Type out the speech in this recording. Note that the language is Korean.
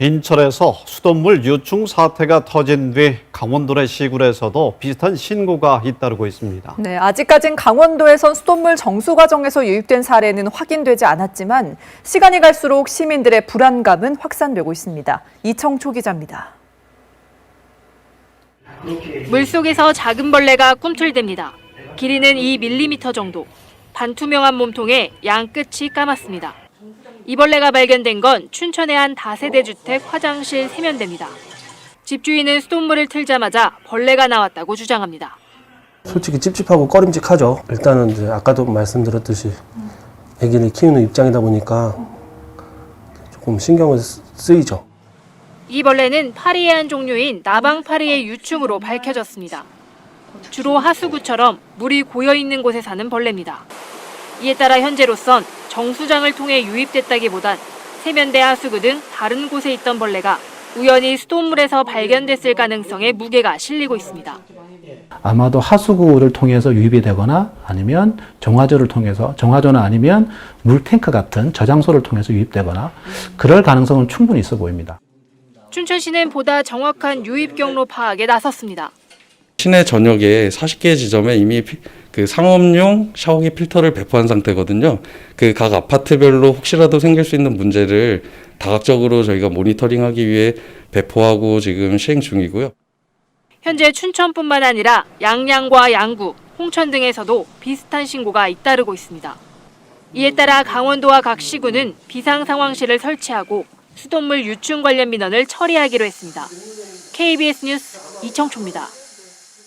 인천에서 수돗물 유충 사태가 터진 뒤 강원도의 시골에서도 비슷한 신고가 잇따르고 있습니다. 네, 아직까진 강원도에선 수돗물 정수 과정에서 유입된 사례는 확인되지 않았지만 시간이 갈수록 시민들의 불안감은 확산되고 있습니다. 이청초 기자입니다. 물속에서 작은 벌레가 꿈틀댑니다. 길이는 2mm 정도. 반투명한 몸통에 양 끝이 까맣습니다. 이 벌레가 발견된 건 춘천의 한 다세대 주택 화장실 세면대입니다. 집주인은 수돗물을 틀자마자 벌레가 나왔다고 주장합니다. 솔직히 찝찝하고 꺼림직하죠. 일단은 이제 아까도 말씀드렸듯이 아기를 키우는 입장이다 보니까 조금 신경을 쓰- 쓰이죠. 이 벌레는 파리의 한 종류인 나방파리의 유충으로 밝혀졌습니다. 주로 하수구처럼 물이 고여 있는 곳에 사는 벌레입니다. 이에 따라 현재로선 정수장을 통해 유입됐다기보단 세면대 하수구 등 다른 곳에 있던 벌레가 우연히 수돗물에서 발견됐을 가능성에 무게가 실리고 있습니다. 아마도 하수구를 통해서 유입이 되거나 아니면 정화조를 통해서 정화조는 아니면 물탱크 같은 저장소를 통해서 유입되거나 그럴 가능성은 충분히 있어 보입니다. 춘천시는 보다 정확한 유입 경로 파악에 나섰습니다. 시내 전역에 40개 지점에 이미 피- 그 상업용 샤워기 필터를 배포한 상태거든요. 그 각 아파트별로 혹시라도 생길 수 있는 문제를 다각적으로 저희가 모니터링하기 위해 배포하고 지금 시행 중이고요. 현재 춘천뿐만 아니라 양양과 양구, 홍천 등에서도 비슷한 신고가 잇따르고 있습니다. 이에 따라 강원도와 각 시군은 비상 상황실을 설치하고 수돗물 유충 관련 민원을 처리하기로 했습니다. KBS 뉴스 이청초입니다.